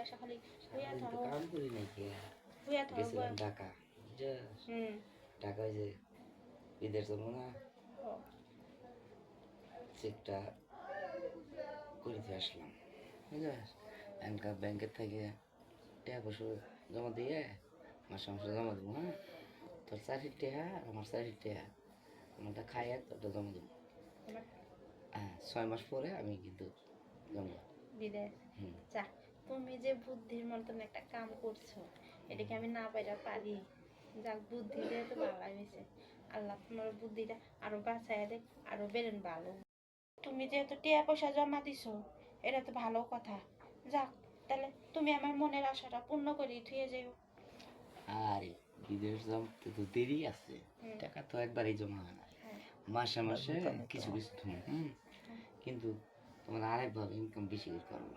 এসে খালি হইয়া থাকো কাম করি নাকি হইয়া থাকো গেছিলাম ঢাকা। হুম। ঢাকা যে ঈদের জন্য না? চেকটা করিতে আসলাম। বুঝলে ব্যাংক ব্যাংকের থেকে টাকা পয়সা জমা দিয়ে মাসে মাসে জমা দেবো হ্যাঁ? তোর চারির টাকা আমার চারির টাকা। আমারটা খাইয়া তোরটা জমা দেবো। হ্যাঁ ছয় মাস পরে আমি কিন্তু জমা। হুম। যাক তুমি যে বুদ্ধির মতন একটা কাম করছ এটাকে আমি না পাইরা পারি। যাক বুদ্ধি যেহেতু ভালাই হয়েছে আল্লাহ তোমার বুদ্ধিটা আরও বাঁচায় দেখ আরও বেরেন ভালো। তুমি যেহেতু টিয়া পয়সা জমা দিছো এটা তো ভালো কথা। যাক তাহলে তুমি আমার মনের আশাটা পূর্ণ করে থুয়ে যাও আরে বিদেশ জমাতে তো দেরি আছে। টাকা তো একবারই জমা হয় না। হ্যাঁ। মাসে মাসে কিছু কিছু তুমি হুম। কিন্তু তোমার আরেকভাবে ইনকাম বেশি করে করব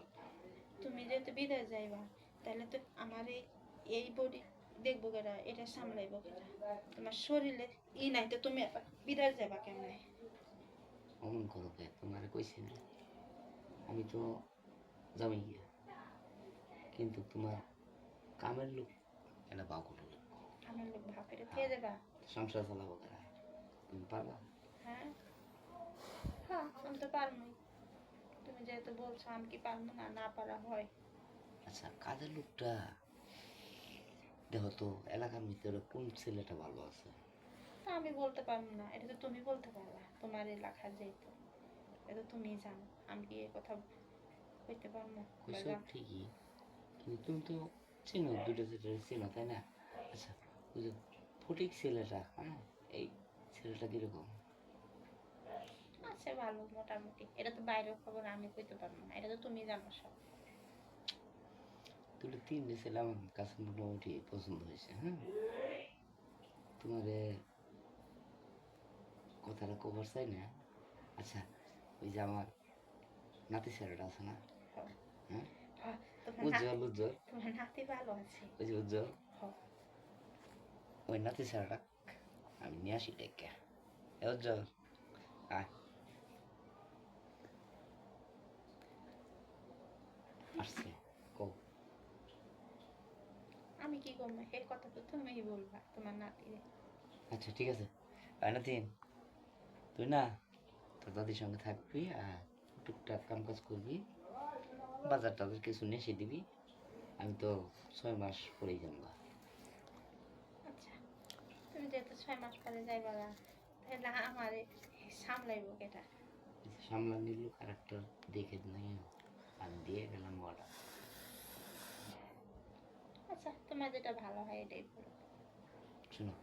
তুমি যেহেতু বিদায় যাইবা তাহলে তো আমার এই এই বডি দেখব কেটা এটা সামলাইবো কেটা তোমার শরীরে ই নাই তো তুমি বিদেশ যাবা কেমনে? অমন করো কে? তোমার কইছি না। আমি তো জমি গিয়া। কিন্তু তোমার কামের লোক এটা বাউ করো আমার লোক ভাপেরে খেয়ে যাবা সংসার চালাবো কারা তুমি পারবা? হ্যাঁ। হ্যাঁ আমি তো পারব যেহেতু বলছো আমি কি পারব না? না পারা হয়। আচ্ছা কাজের লোকটা দেখো তো এলাকার ভিতরে কোন ছেলেটা ভালো আছে? তা আমি বলতে পারব না। এটা তো তুমি বলতে পারবা তোমার এলাকা যেহেতু। এটা তো তুমি জানো আমি কি এ কথা কইতে পারব? কইসব জান- ঠিকই কিন্তু তুমি তো চেনো দুটো ছেলে চেনো তাই না? আচ্ছা ওই যে ফটিক ছেলেটা হ্যাঁ এই ছেলেটা কীরকম? আছে ভালো মোটামুটি। এটা তো বাইরের খবর আমি কইতে পারব না। এটা তো তুমি জানো সব। দুটো তিনটে ছেলে আমার কাছে মোটামুটি পছন্দ হয়েছে হ্যাঁ? তোমারে কথাটা কভার চাই না? আচ্ছা ওই যে আমার নাতি ছেলেটা আছে না? হ্যাঁ। হ্যাঁ? হ্যাঁ, উজ্জ্বল উজ্জ্বল। নাতি ভালো আছে। ওই যে উজ্জ্বল। হ্যাঁ। ওই নাতি ছেলেটা আমি নিয়ে আসি ডেকে। উজ্জ্বল আয়। আসছে আমি কি করব? এই কথা তো তুমিই বলবা তোমার নাতি আচ্ছা ঠিক আছে। নাতিন তুই না তোর দাদির সঙ্গে থাকবি আর টুকটাক কাম কাজ করবি। বাজার টাজার কিছু নিয়ে এসে দিবি। আমি তো ছয় মাস পরেই জানবা। আচ্ছা তুমি যেহেতু ছয় মাস পরে যাইবা তাহলে আমারে সামলাইবো কেটা? সামলা নিল ক্যারেক্টার দেখে নাই। আমি দিয়ে গেলাম অর্ডার আচ্ছা তোমার যেটা ভালো হয় এটাই করো শোনো